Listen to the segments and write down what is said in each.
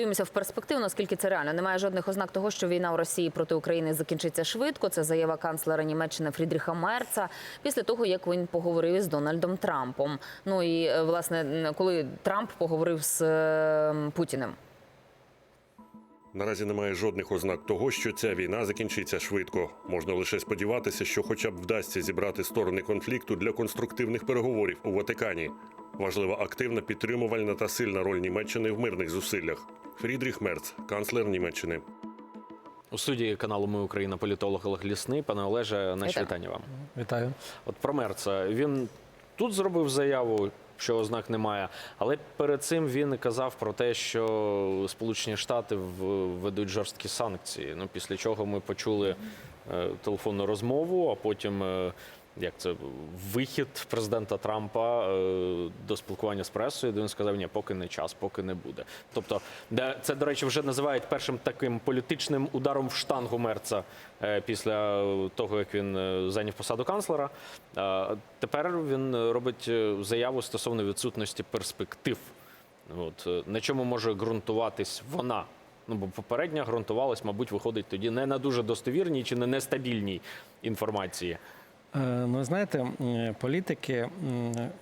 Дивимося в перспективу, наскільки це реально. Немає жодних ознак того, що війна у Росії проти України закінчиться швидко. Це заява канцлера Німеччини Фрідріха Мерца після того, як він поговорив із Дональдом Трампом. Ну і е, власне, коли Трамп поговорив з е, Путіним. Наразі немає жодних ознак того, що ця війна закінчиться швидко. Можна лише сподіватися, що хоча б вдасться зібрати сторони конфлікту для конструктивних переговорів у Ватикані. Важлива активна, підтримувальна та сильна роль Німеччини в мирних зусиллях. Фрідріх Мерц, канцлер Німеччини. У студії каналу Ми Україна політолог Олег Лісний. Пане Олеже, наші вітання вам. Вітаю. От про Мерца. Він тут зробив заяву, що ознак немає, але перед цим він казав про те, що Сполучені Штати введуть жорсткі санкції. Ну, після чого ми почули е, телефонну розмову, а потім. Як це вихід президента Трампа е, до спілкування з пресою, де він сказав, ні, поки не час, поки не буде. Тобто, це, до речі, вже називають першим таким політичним ударом в штангу Мерца е, після того, як він е, зайняв посаду канцлера. Тепер він робить заяву стосовно відсутності перспектив. От на чому може ґрунтуватись вона? Ну бо попередня ґрунтувалась, мабуть, виходить тоді не на дуже достовірній чи не нестабільній інформації. Е, Ну, знаєте, політики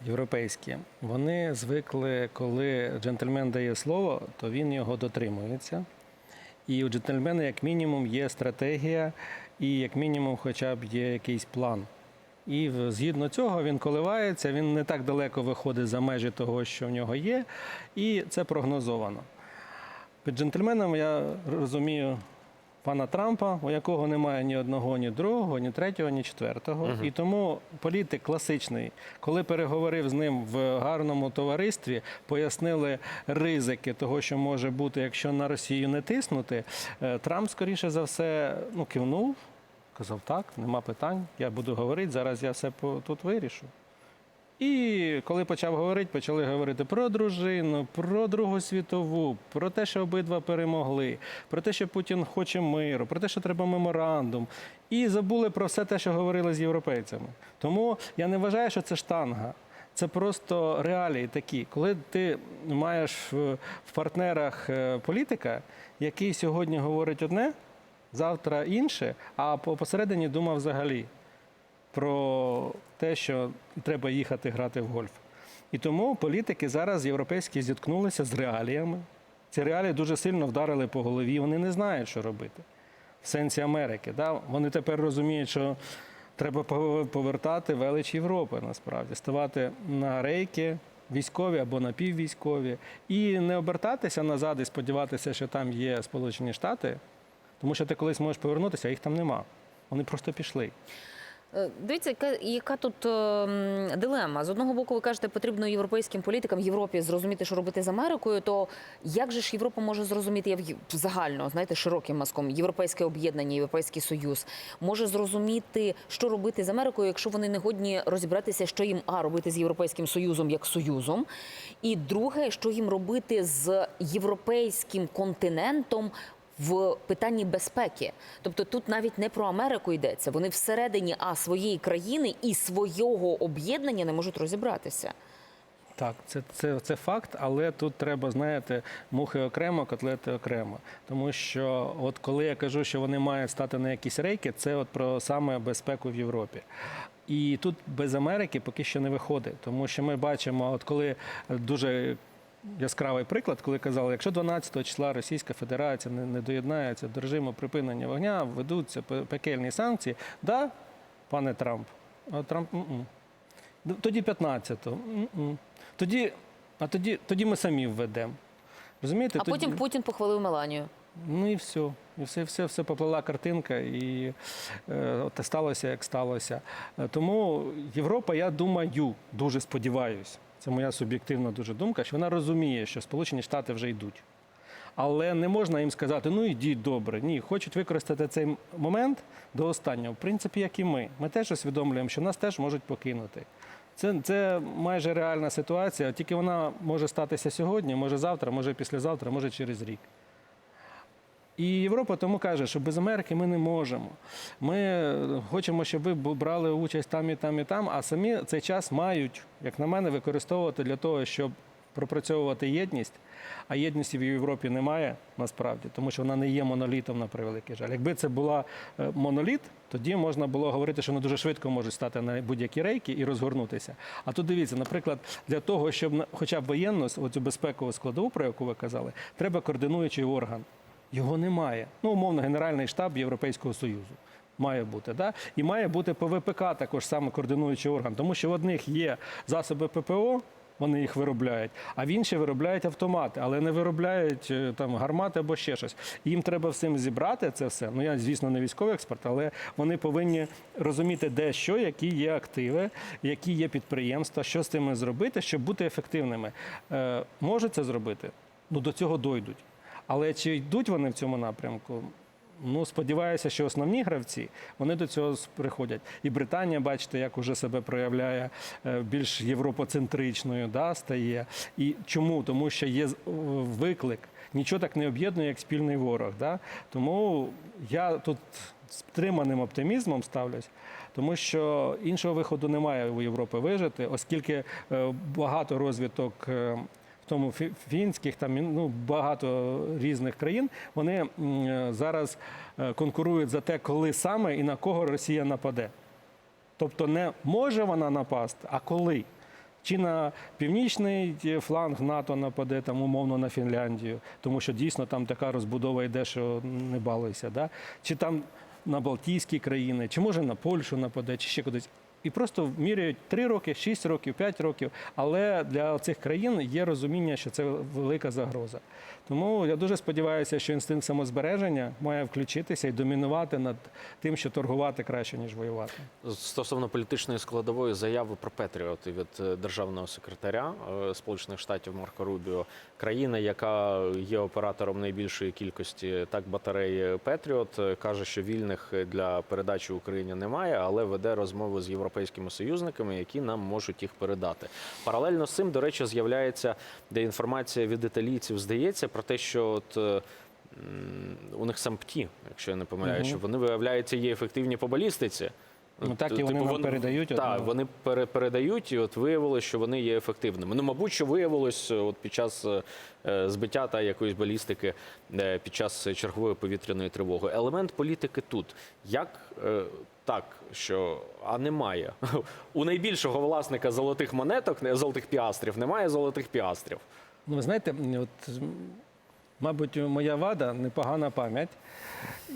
європейські вони звикли, коли джентльмен дає слово, то він його дотримується. І у джентльмена, як мінімум, є стратегія, і як мінімум, хоча б є якийсь план. І згідно цього він коливається, він не так далеко виходить за межі того, що в нього є, і це прогнозовано. Під джентльменом я розумію пана Трампа, у якого немає ні одного, ні другого, ні третього, ні четвертого. І тому політик класичний, коли переговорив з ним в гарному товаристві, пояснили ризики того, що може бути, якщо на Росію не тиснути. е, Трамп, скоріше за все, ну, кивнув, казав, так, нема питань, я буду говорити, зараз я все по- тут вирішу. І коли почав говорити, почали говорити про дружину, про Другу світову, про те, що обидва перемогли, про те, що Путін хоче миру, про те, що треба меморандум. І забули про все те, що говорили з європейцями. Тому я не вважаю, що це штанга. Це просто реалії такі. Коли ти маєш в партнерах е, політика, який сьогодні говорить одне, завтра інше, а посередині думав взагалі про те, що треба їхати грати в гольф. І тому політики зараз європейські зіткнулися з реаліями. Ці реалії дуже сильно вдарили по голові. Вони не знають, що робити. В сенсі Америки. Да? Вони тепер розуміють, що треба повертати велич Європи насправді, ставати на рейки військові або напіввійськові, і не обертатися назад і сподіватися, що там є Сполучені Штати, тому що ти колись можеш повернутися, а їх там нема. Вони просто пішли. Е, Дивіться, яка, яка тут е, дилема. З одного боку, ви кажете, потрібно європейським політикам Європі зрозуміти, що робити з Америкою. То як же ж Європа може зрозуміти я в- загально, знаєте, широким маском, європейське об'єднання, європейський союз може зрозуміти, що робити з Америкою, якщо вони не годні розібратися, що їм а робити з європейським союзом як союзом, і друге, що їм робити з європейським континентом в питанні безпеки. Тобто тут навіть не про Америку йдеться. Вони всередині а своєї країни і свого об'єднання не можуть розібратися. Так, це, це, це факт, але тут треба, знаєте, мухи окремо, котлети окремо. Тому що, от коли я кажу, що вони мають стати на якісь рейки, це от про саме безпеку в Європі. І тут без Америки поки що не виходить, тому що ми бачимо, от коли дуже яскравий приклад, коли казали, якщо 12 числа Російська Федерація не, не доєднається до режиму припинення вогня, введуться пекельні санкції. Да, пане Трамп, а Трамп м-м. Ну, Тоді 15-го. М-м. Тоді, а тоді, тоді ми самі введемо. Розумієте? А Тоді- потім Путін похвалив Меланію. Ну і все. І все, все, все поплила картинка, і е, от сталося, як сталося. Е, Тому Європа, я думаю, дуже сподіваюся, це моя суб'єктивна дуже думка, що вона розуміє, що Сполучені Штати вже йдуть. Але не можна їм сказати, ну йдіть добре. Ні, хочуть використати цей момент до останнього. В принципі, як і ми. Ми теж усвідомлюємо, що нас теж можуть покинути. Це, це майже реальна ситуація, тільки вона може статися сьогодні, може завтра, може післязавтра, може через рік. І Європа тому каже, що без Америки ми не можемо. Ми хочемо, щоб ви брали участь там і там, і там, а самі цей час мають, як на мене, використовувати для того, щоб пропрацьовувати єдність, а єдності в Європі немає насправді, тому що вона не є монолітом на превеликий жаль. Якби це була е, моноліт, тоді можна було говорити, що вони дуже швидко можуть стати на будь-які рейки і розгорнутися. А тут дивіться, наприклад, для того, щоб хоча б воєнну оцю безпекову складову, про яку ви казали, треба координуючий орган. Його немає. Ну, умовно, Генеральний штаб Європейського Союзу. Має бути, да? і має бути ПВПК також саме координуючий орган, тому що в одних є засоби ППО, вони їх виробляють, а в інші виробляють автомати, але не виробляють е, там гармати або ще щось. Їм треба всім зібрати це все. Ну я, звісно, не військовий експерт, але вони повинні розуміти, де що, які є активи, які є підприємства, що з цими зробити, щоб бути ефективними. Е, можуть це зробити? Ну до цього дойдуть. Але чи йдуть вони в цьому напрямку? Ну, сподіваюся, що основні гравці вони до цього приходять. І Британія, бачите, як уже себе проявляє е, більш європоцентричною, да, стає. І чому? Тому що є виклик. Нічого так не об'єднує, як спільний ворог. Да? Тому я тут з стриманим оптимізмом ставлюсь, тому що іншого виходу немає у Європи вижити, оскільки е, багато розвиток. Тому фінських, там ну багато різних країн. Вони зараз е, конкурують за те, коли саме і на кого Росія нападе. Тобто не може вона напасти, а коли. Чи на північний фланг НАТО нападе там умовно на Фінляндію, тому що дійсно там така розбудова йде, що не балуйся, да? чи там на Балтійські країни, чи може на Польщу нападе, чи ще кудись. І просто міряють 3 роки, 6 років, 5 років. Але для цих країн є розуміння, що це велика загроза. Тому я дуже сподіваюся, що інстинкт самозбереження має включитися і домінувати над тим, що торгувати краще, ніж воювати. Стосовно політичної складової заяви про Петріоти від е, державного секретаря е, Сполучених Штатів Марко Рубіо, країна, яка є оператором найбільшої кількості так батарей Петріот, е, каже, що вільних для передачі Україні немає, але веде розмови з європейськими союзниками, які нам можуть їх передати. Паралельно з цим, до речі, з'являється де інформація від італійців, здається, про те, що от. е, У них сампті, якщо я не помиляю, Мгм. що вони виявляється є ефективні по балістиці. Ну, так і Типу, вони нам передають, Так, вони пере- передають, і от виявилось, що вони є ефективними. Ну, мабуть, що виявилось е, от під час е, е, збиття та якоїсь балістики е, під час чергової повітряної тривоги. Елемент політики тут. Як е, так, що а немає у найбільшого власника золотих монеток, золотих піастрів, немає золотих піастрів. Ну, ви знаєте, от, мабуть, моя вада непогана пам'ять,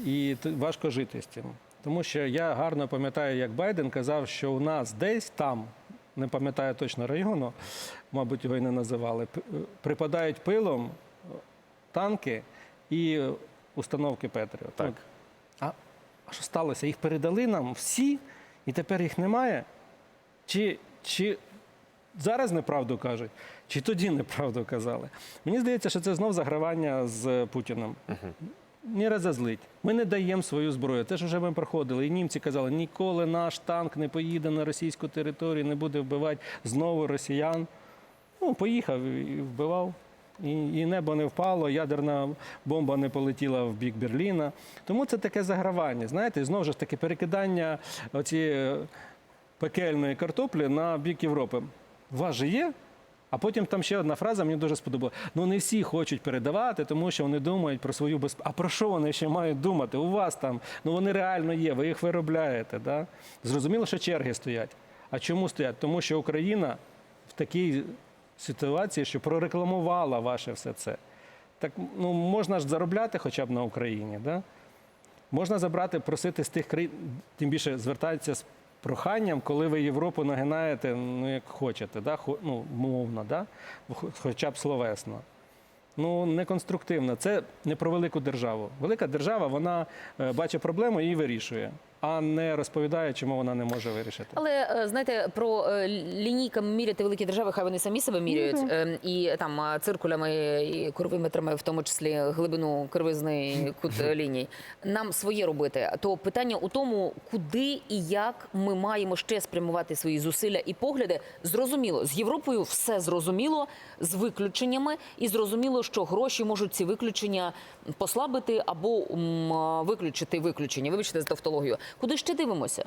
і важко жити з цим. Тому що я гарно пам'ятаю, як Байден казав, що у нас десь там, не пам'ятаю точно району, мабуть, його і не називали, припадають пилом е, танки і е, установки Петріот. Так. А що сталося? Їх передали нам всі, і тепер їх немає? Чи, чи зараз неправду кажуть, чи тоді неправду казали? Мені здається, що це знов загравання з Путіним. Не розозлить. Ми не даємо свою зброю. Те ж вже ми проходили. І німці казали, ніколи наш танк не поїде на російську територію, не буде вбивати знову росіян. Ну, поїхав і вбивав. І, і небо не впало, ядерна бомба не полетіла в бік Берліна. Тому це таке загравання. Знаєте, знову ж таки перекидання оцієї пекельної картоплі на бік Європи. У вас же є? А потім там ще одна фраза мені дуже сподобала. Ну не всі хочуть передавати, тому що вони думають про свою безпеку. А про що вони ще мають думати? У вас там, ну вони реально є, ви їх виробляєте. Да? Зрозуміло, що черги стоять. А чому стоять? Тому що Україна в такій ситуації, що прорекламувала ваше все це. Так ну можна ж заробляти хоча б на Україні. Да? Можна забрати, просити з тих країн, тим більше звертатися з проханням, коли ви Європу нагинаєте, ну як хочете, да? Ну, мовно, да? Хоча б словесно. Ну, не конструктивно. Це не про велику державу. Велика держава, вона е, бачить проблему і її вирішує, а не розповідає, чому вона не може вирішити. Але е, знаєте, про е, лінійками міряти великі держави, хай вони самі себе міряють е, і там е, циркулями і курвиметрами, в тому числі глибину кривизни кут ліній. Нам своє робити. То питання у тому, куди і як ми маємо ще спрямувати свої зусилля і погляди. Зрозуміло, з Європою все зрозуміло, з виключеннями, і зрозуміло, що гроші можуть ці виключення послабити або м, виключити виключення. Вибачте за тавтологію. Куди ще дивимося?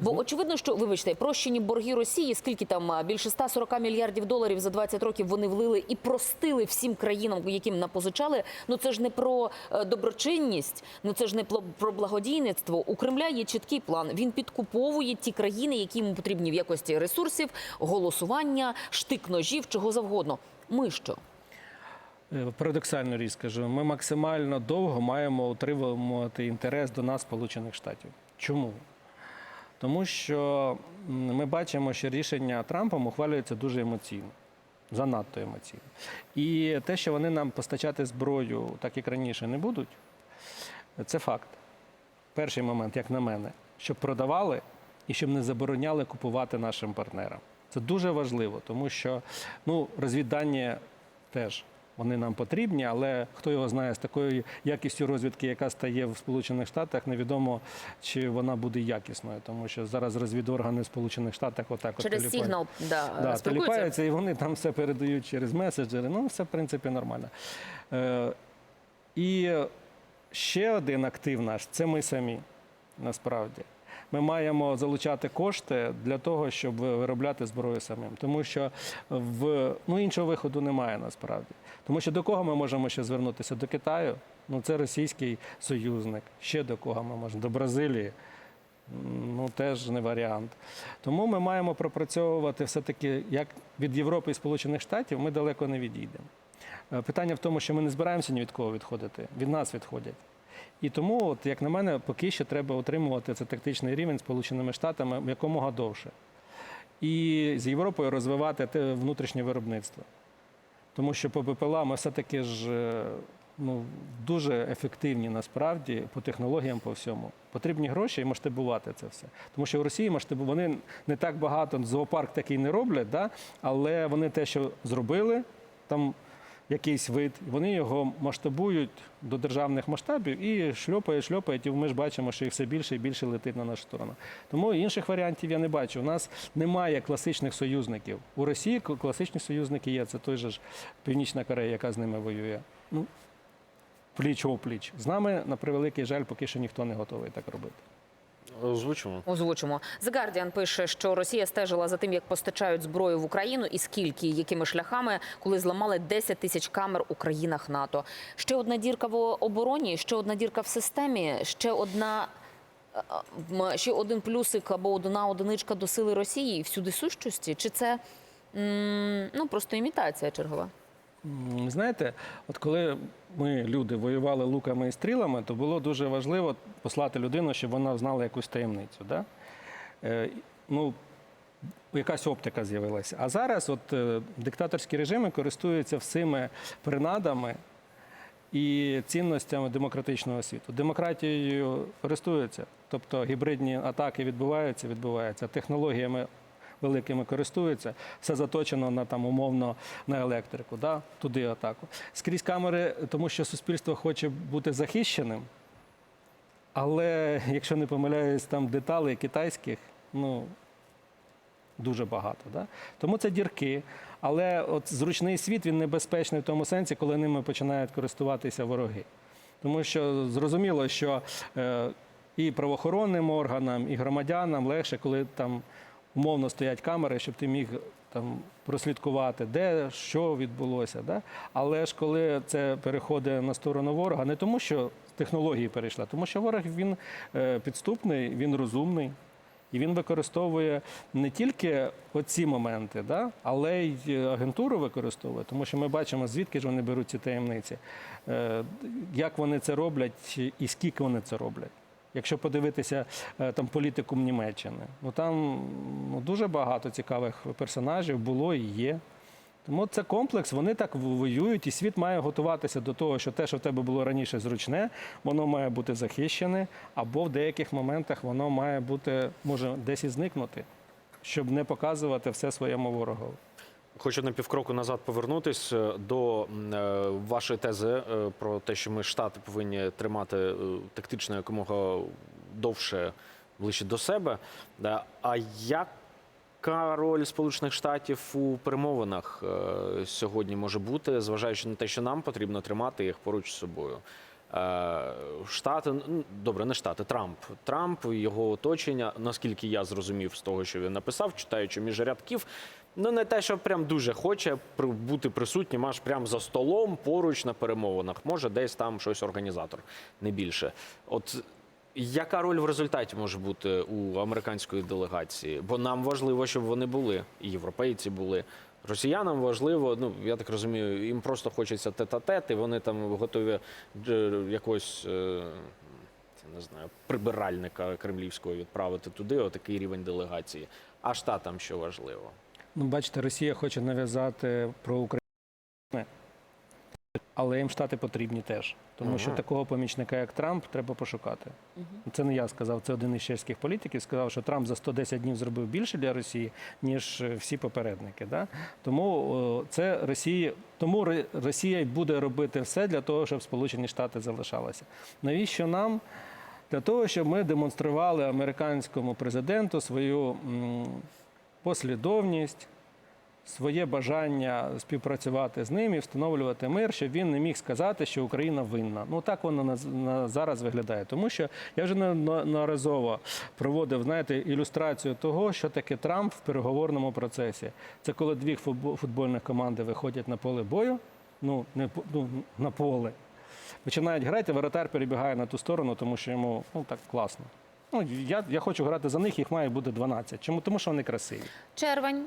Бо очевидно, що вибачте, прощені борги Росії, скільки там більше 140 мільярдів доларів за 20 років вони влили і простили всім країнам, яким напозичали. Ну це ж не про е, доброчинність, ну це ж не про благодійництво. У Кремля є чіткий план. Він підкуповує ті країни, які йому потрібні в якості ресурсів, голосування, штик-ножів, чого завгодно. Ми що? Е, Парадоксальну річ скажу, ми максимально довго маємо утримувати інтерес до нас, Сполучених Штатів. Чому? Тому що ми бачимо, що рішення Трампом ухвалюється дуже емоційно, занадто емоційно. І те, що вони нам постачати зброю, так як раніше, не будуть, це факт. Перший момент, як на мене, щоб продавали і щоб не забороняли купувати нашим партнерам. Це дуже важливо, тому що ну, розвіддання теж вони нам потрібні, але хто його знає з такою якістю розвідки, яка стає в Сполучених Штатах, невідомо чи вона буде якісною, тому що зараз розвідоргани в Сполучених Штатах отак от Через сигнал да, Да, спілкуються. теліпаються, і вони там все передають через меседжери. Ну, все, в принципі, нормально. Е, і ще один актив наш це ми самі, насправді. Ми маємо залучати кошти для того, щоб виробляти зброю самим. Тому що в, ну, іншого виходу немає насправді. Тому що до кого ми можемо ще звернутися? До Китаю? Ну, це російський союзник. Ще до кого ми можемо? До Бразилії ну теж не варіант. Тому ми маємо пропрацьовувати все-таки, як від Європи і Сполучених Штатів, ми далеко не відійдемо. Е, Питання в тому, що ми не збираємося ні від кого відходити, від нас відходять. І тому, от, як на мене, поки що треба утримувати цей тактичний рівень з Сполученими Штатами якомога довше. І з Європою розвивати те внутрішнє виробництво. Тому що по БПЛА ми все-таки ж е, ну, дуже ефективні насправді по технологіям, по всьому. Потрібні гроші і масштабувати це все. Тому що в Росії масштабу вони не так багато, зоопарк такий не роблять, да? але вони те, що зробили, там якийсь вид, вони його масштабують до державних масштабів і шльопають, шльопають, і ми ж бачимо, що їх все більше і більше летить на нашу сторону. Тому інших варіантів я не бачу. У нас немає класичних союзників. У Росії класичні союзники є. Це той же ж Північна Корея, яка з ними воює. Ну, пліч опліч. З нами, на превеликий жаль, поки що ніхто не готовий так робити. Озвучимо. Озвучимо. The Guardian пише, що Росія стежила за тим, як постачають зброю в Україну і скільки, якими шляхами, коли зламали 10 тисяч камер у країнах НАТО. Ще одна дірка в обороні, ще одна дірка в системі, ще одна. е, Ще один плюсик або одна одиничка до сили Росії всюди сущості? Чи це ну просто імітація чергова? Знаєте, от коли ми, люди, воювали луками і стрілами, то було дуже важливо послати людину, щоб вона знала якусь таємницю. Да? Е, ну, якась оптика з'явилася. А зараз от, е, диктаторські режими користуються всіми принадами і цінностями демократичного світу. Демократією користуються, тобто гібридні атаки відбуваються, відбуваються, технологіями великими користуються, все заточено на там умовно на електрику, да? туди атаку. Скрізь камери, тому що суспільство хоче бути захищеним. Але якщо не помиляюсь, там деталей китайських, ну дуже багато. Да? Тому це дірки. Але от зручний світ він небезпечний в тому сенсі, коли ними починають користуватися вороги. Тому що зрозуміло, що е, і правоохоронним органам, і громадянам легше, коли там умовно стоять камери, щоб ти міг там прослідкувати, де що відбулося. Да? Але ж коли це переходить на сторону ворога, не тому, що технології перейшла, тому що ворог він е, підступний, він розумний. І він використовує не тільки оці моменти, да, але й агентуру використовує, тому що ми бачимо, звідки ж вони беруть ці таємниці, е, як вони це роблять і скільки вони це роблять. Якщо подивитися е, там політикум Німеччини, ну там ну, дуже багато цікавих персонажів було і є. Тому це комплекс, вони так воюють, і світ має готуватися до того, що те, що в тебе було раніше зручне, воно має бути захищене, або в деяких моментах воно має бути, може, десь і зникнути, щоб не показувати все своєму ворогові. Хочу на півкроку назад повернутись е, до е, вашої тези е, про те, що ми штати повинні тримати тактично якомога довше ближче до себе. А яка роль Сполучених Штатів у перемовинах сьогодні може бути, зважаючи на те, що нам потрібно тримати їх поруч з собою? Штати, добре, не Штати, Трамп. Трамп його оточення, наскільки я зрозумів з того, що він написав, читаючи між рядків, ну не те, що прям дуже хоче бути присутнім аж прям за столом поруч на перемовинах. Може, десь там щось організатор, не більше. От яка роль в результаті може бути у американської делегації? Бо нам важливо, щоб вони були, і європейці були. Росіянам важливо, ну я так розумію, їм просто хочеться тет-а-тет, і вони там готові е, якогось. е, не знаю, прибиральника кремлівського відправити туди, отакий рівень делегації. А штатам що важливо? Ну, бачите, Росія хоче нав'язати про Україну, але їм штати потрібні теж. Тому що такого помічника, як Трамп, треба пошукати. Це не я сказав, це один із чеських політиків. Сказав, що Трамп за 110 днів зробив більше для Росії, ніж е, всі попередники. Да? Тому це Росії, тому Росія буде робити все для того, щоб Сполучені Штати залишалися. Навіщо нам? Для того, щоб ми демонстрували американському президенту свою послідовність, своє бажання співпрацювати з ним і встановлювати мир, щоб він не міг сказати, що Україна винна. Ну так воно на, зараз виглядає. Тому що я вже неодноразово проводив знаєте, ілюстрацію того, що таке Трамп в переговорному процесі. Це коли дві футбо- футбольних команди виходять на поле бою, ну не ну, на поле. Починають грати, воротар перебігає на ту сторону, тому що йому ну так класно. Ну, я, я хочу грати за них, їх має бути 12. Чому? Тому що вони красиві. Червень,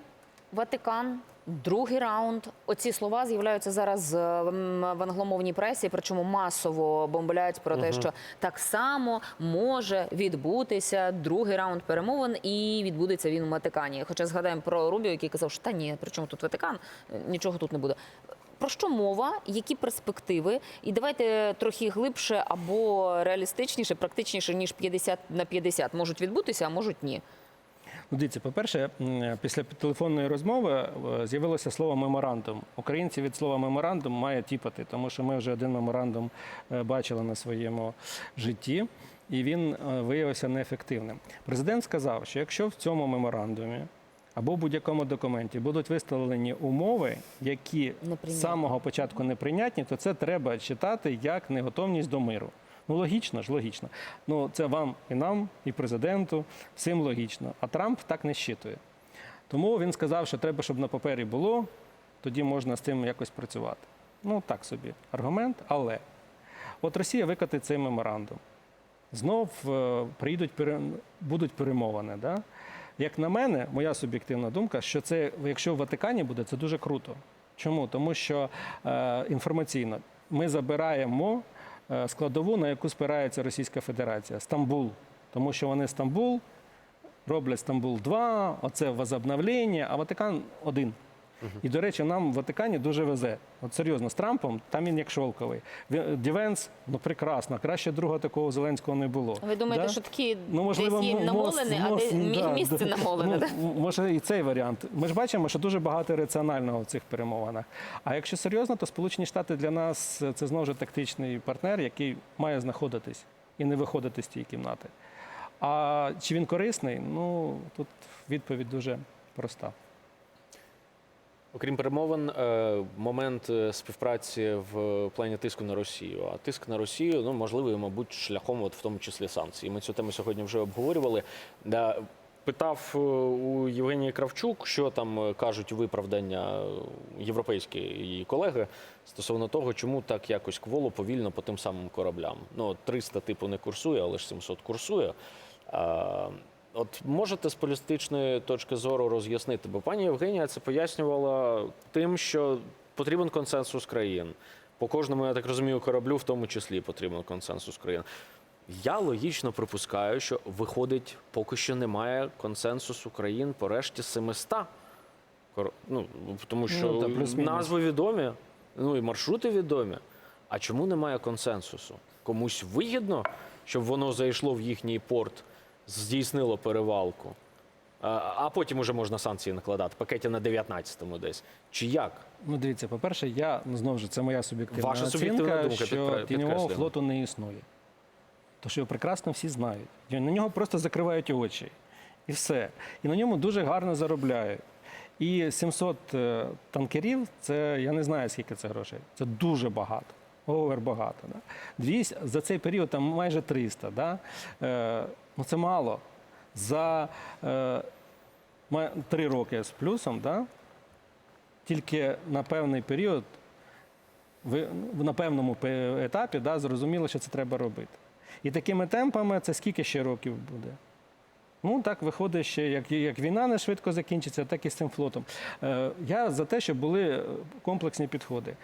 Ватикан, другий раунд. Оці слова з'являються зараз в англомовній пресі, причому масово бомбляють про те, що так само може відбутися другий раунд перемовин, і відбудеться він у Ватикані. Хоча згадаємо про Рубіо, який казав, що та ні, при чому тут Ватикан, Е, нічого тут не буде. Про що мова? Які перспективи? І давайте трохи глибше або реалістичніше, практичніше ніж 50 на 50 можуть відбутися, а можуть ні. Ну, дивіться, по-перше, після телефонної розмови е, з'явилося слово меморандум. Українці від слова меморандум мають тіпати, тому що ми вже один меморандум е, бачили на своєму житті, і він е, виявився неефективним. Президент сказав, що якщо в цьому меморандумі або в будь-якому документі будуть виставлені умови, які з самого початку неприйнятні, то це треба читати як неготовність до миру. Ну, логічно ж, логічно. Ну, це вам і нам, і президенту, всім логічно. А Трамп так не щитує. Тому він сказав, що треба, щоб на папері було, тоді можна з цим якось працювати. Ну, так собі аргумент, але от Росія викатить цей меморандум. Знов е, приїдуть, будуть перемовини. Да? Як на мене, моя суб'єктивна думка, що це, якщо в Ватикані буде, це дуже круто. Чому? Тому що е, інформаційно ми забираємо е, складову, на яку спирається Російська Федерація Стамбул. Тому що вони Стамбул роблять Стамбул 2, оце возобновлення, а Ватикан один. І, до речі, нам в Ватикані дуже везе. От серйозно, з Трампом там він як шовковий. Дівенс, ну прекрасно, краще другого такого Зеленського не було. Ви думаєте, Да? що такі Ну, можливо, десь є намолене, а мост- де мі- да, місце намолене? да? Ну, може і цей варіант. Ми ж бачимо, що дуже багато раціонального в цих перемовинах. А якщо серйозно, то Сполучені Штати для нас е, це знову ж тактичний партнер, який має знаходитись і не виходити з тієї кімнати. А чи він корисний? Ну тут відповідь дуже проста. Окрім перемовин, е, момент е, співпраці в плані тиску на Росію. А тиск на Росію, ну можливо, мабуть, шляхом, от в тому числі санкцій. Ми цю тему сьогодні вже обговорювали. Питав е, у Євгенії Кравчук, що там кажуть виправдання європейські її колеги стосовно того, чому так якось кволо повільно по тим самим кораблям. Ну, от 300 типу не курсує, але ж 700 курсує. От можете з політичної точки зору роз'яснити, бо пані Євгенія це пояснювала тим, що потрібен консенсус країн. По кожному, я так розумію, кораблю, в тому числі потрібен консенсус країн. Я логічно припускаю, що виходить, поки що немає консенсусу країн по решті 700. Ну, тому що Ну, та, назви відомі, ну і маршрути відомі. А чому немає консенсусу? Комусь вигідно, щоб воно зайшло в їхній порт, здійснило перевалку, а, потім уже можна санкції накладати, пакеті на 19-му десь. Чи як? Ну, дивіться, по-перше, я ну, знову ж це моя суб'єктивна Ваша оцінка, суб'єктивна думка, що тіньового флоту не існує. То що його прекрасно всі знають. На нього просто закривають очі. І все. І на ньому дуже гарно заробляють. І 700 е, танкерів це я не знаю, скільки це грошей. Це дуже багато. Овер багато. Да? 200, за цей період там майже 300. Да? Ну це мало. За е, три роки з плюсом, да? тільки на певний період, ви на певному етапі да, зрозуміло, що це треба робити. І такими темпами це скільки ще років буде? Ну, так виходить ще, як, як війна не швидко закінчиться, так і з цим флотом. Е, я за те, щоб були комплексні підходи.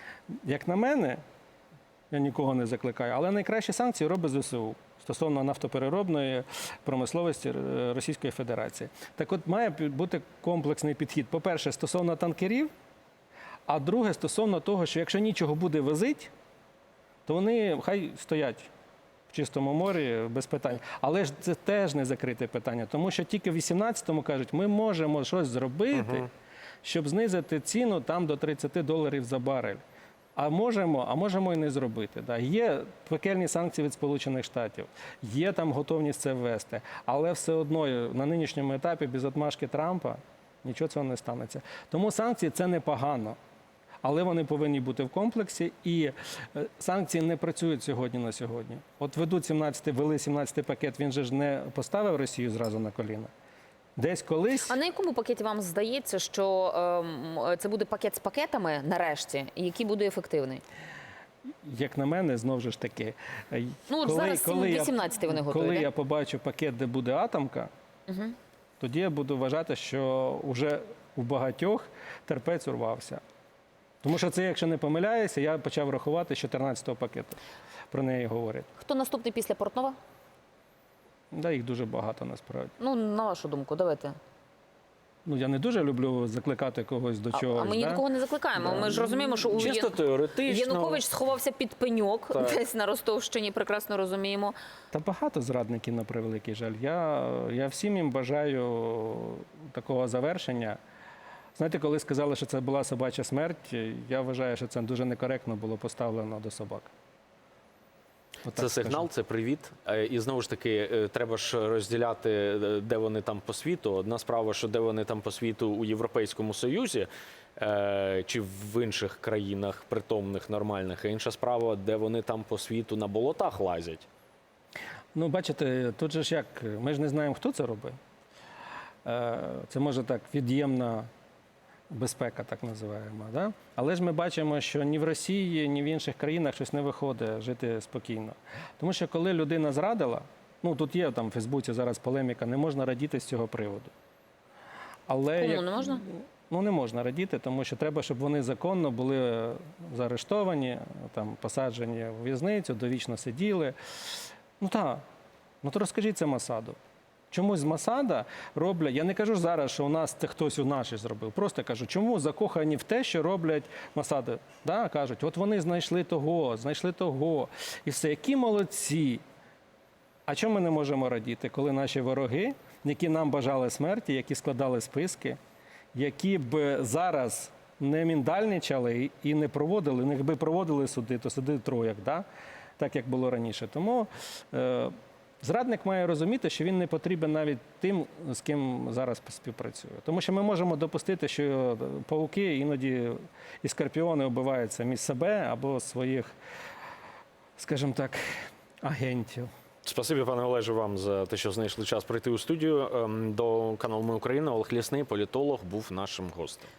Як на мене, я нікого не закликаю, але найкращі санкції робить ЗСУ стосовно нафтопереробної промисловості Російської Федерації. Так от має бути комплексний підхід. По-перше, стосовно танкерів, а друге, стосовно того, що якщо нічого буде возити, то вони хай стоять в чистому морі без питань. Але ж це теж не закрите питання, тому що тільки в 18-му кажуть, ми можемо щось зробити, щоб знизити ціну там до 30 доларів за барель. А можемо, а можемо і не зробити. Да. Є пекельні санкції від Сполучених Штатів, є там готовність це ввести, але все одно на нинішньому етапі без отмашки Трампа нічого цього не станеться. Тому санкції це непогано. Але вони повинні бути в комплексі, і е, санкції не працюють сьогодні на сьогодні. От ведуть 17, вели 17 пакет, він же ж не поставив Росію зразу на коліна. Десь колись А на якому пакеті вам здається, що ем, це буде пакет з пакетами нарешті, який буде ефективний? Як на мене, знову ж таки, е, Ну, от зараз 18 вони готові, Коли я побачу пакет, де буде атомка, тоді я буду вважати, що вже у багатьох терпець урвався. Тому що це, якщо не помиляюся, я почав рахувати з 14-го пакету. Про неї говорять. Хто наступний після Портнова? Да, їх дуже багато насправді. Ну, на вашу думку, давайте. Ну, я не дуже люблю закликати когось до А, чогось. а ми да? до не закликаємо. Ми ж розуміємо, що у Чисто Ян- теоретично. Янукович сховався під пеньок Так. десь на Ростовщині, прекрасно розуміємо. Та багато зрадників на превеликий жаль. Я, я всім їм бажаю такого завершення. Знаєте, коли сказали, що це була собача смерть, я вважаю, що це дуже некоректно було поставлено до собак. Це сигнал, скажу. це привіт. Е, І знову ж таки, е, треба ж розділяти, е, де вони там по світу. Одна справа, що де вони там по світу у Європейському Союзі чи в інших країнах притомних, нормальних, а інша справа, де вони там по світу на болотах лазять. Ну, бачите, тут же ж як, ми ж не знаємо, хто це робить. Це може так від'ємна безпека, так називаємо. Да? Але ж ми бачимо, що ні в Росії, ні в інших країнах щось не виходить жити спокійно. Тому що коли людина зрадила, ну тут є там в Фейсбуці зараз полеміка, не можна радіти з цього приводу. Але Кому не можна? Ну не можна радіти, тому що треба, щоб вони законно були заарештовані, там посаджені в в'язницю, довічно сиділи. Ну так, ну то розкажіть це Масаду. Чомусь з Масада роблять, я не кажу зараз, що у нас це хтось у наші зробив. Просто кажу, чому закохані в те, що роблять Масади. Да? Кажуть, от вони знайшли того, знайшли того. І все, які молодці. А чому ми не можемо радіти, коли наші вороги, які нам бажали смерті, які складали списки, які б зараз не міндальничали і не проводили, не якби проводили суди, то суди трояк, да? так як було раніше. Тому е, зрадник має розуміти, що він не потрібен навіть тим, з ким зараз співпрацює. Тому що ми можемо допустити, що пауки іноді і скорпіони вбиваються між себе або своїх, скажімо так, агентів. Спасибі, пане Олеже, вам за те, що знайшли час прийти у студію. Ем, До каналу Ми Україна Олег Лісний, політолог, був нашим гостем.